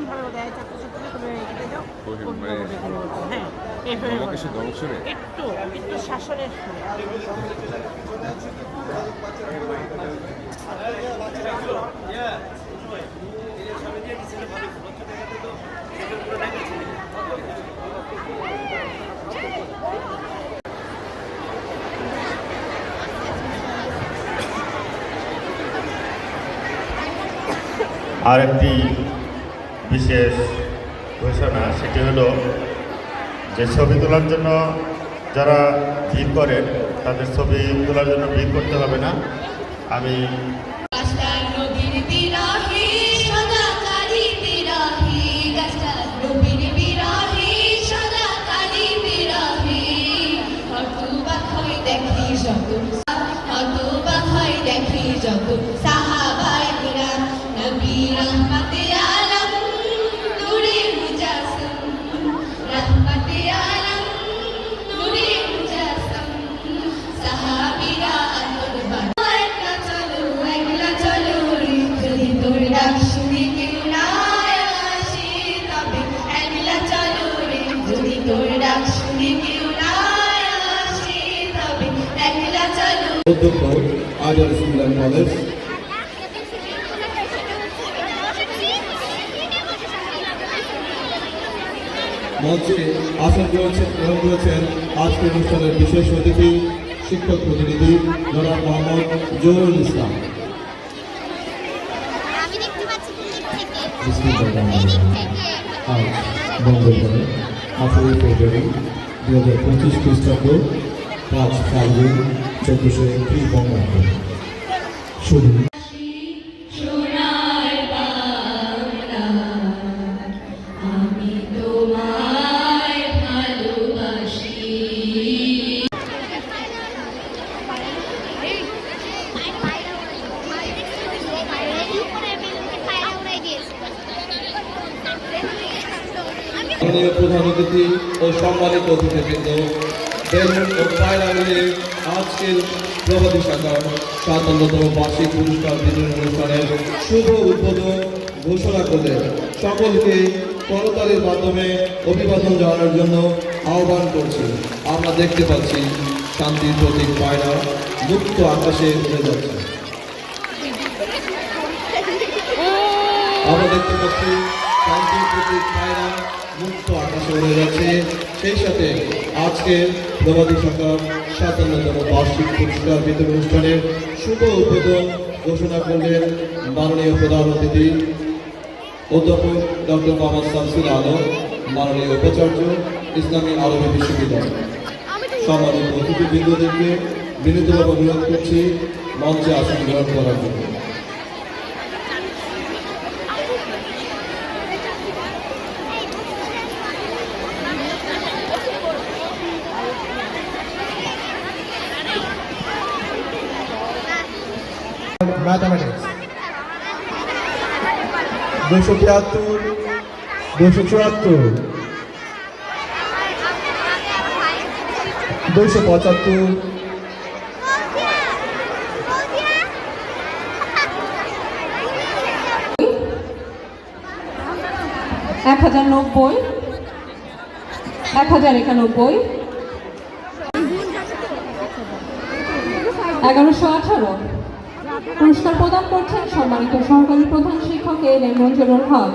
ভাবে দেয় যাও মানে-। হ্যাঁ? একটু একটু শাসনের সুরে। আরেকটি বিশেষ ঘোষণা সেটি হলো যে ছবি তোলার জন্য যারা ভিড় করেন, তাদের ছবি তোলার জন্য ভিড় করতে হবে না। আমি বিরহে সদা অধ্যক্ষ আজহার ইসলাম কলেজ মঞ্চে আসন করেছেন গ্রহণ করেছেন আজকের অনুষ্ঠানের বিশেষ অতিথি শিক্ষক প্রতিনিধি জনাব মোহাম্মদ জহুরুল ইসলাম। আমি দেখতে দু হাজার পঁচিশ খ্রিস্টাব্দ পাঁচ ফাল্গুন চোদ্দশো একত্রিশ বঙ্গাব্দ। শুধু মাননীয় প্রধান অতিথি ও সম্মানিত অতিথিবৃন্দ আজকের প্রগতি শাখার সাতান্নতম বার্ষিক পুরস্কার বিতরণ অনুষ্ঠানের শুভ উদ্বোধন ঘোষণা করলেন। সকলকে করতালির মাধ্যমে অভিবাদন জানানোর জন্য আহ্বান করছি। আমরা দেখতে পাচ্ছি শান্তির প্রতীক পায়রা মুক্ত আকাশে উড়ে যাচ্ছে। আমরা দেখতে পাচ্ছি শান্তির প্রতীক পায়রা মুক্ত আকাশে উড়ে যাচ্ছে। সেই সাথে আজকে প্রবাদী সরকার সাতান্নতম বার্ষিক পুরস্কার বিতরণ অনুষ্ঠানের শুভ উদ্বোধন ঘোষণা করলেন মাননীয় প্রধান অতিথি অধ্যাপক ডক্টর মোহাম্মদ শামসুল আলম, মাননীয় উপাচার্য, ইসলামী আরবি বিশ্ববিদ্যালয়। সম্মানিত অতিথিবৃন্দদেরকে বিনীতভাবে অনুরোধ করছি মঞ্চে আসন গ্রহণ করার জন্য। ম্যাথামেটিক্স দুশো তিয়াত্তর দুশো চুয়াত্তর দুশো পঁচাত্তর এক হাজার নব্বই। এক হাজার একানব্বই। এগারোশো আঠারো। পুরস্কার প্রদান করছেন সম্মানিত সহকারী প্রধান শিক্ষক এ এম মঞ্জুরুল হক।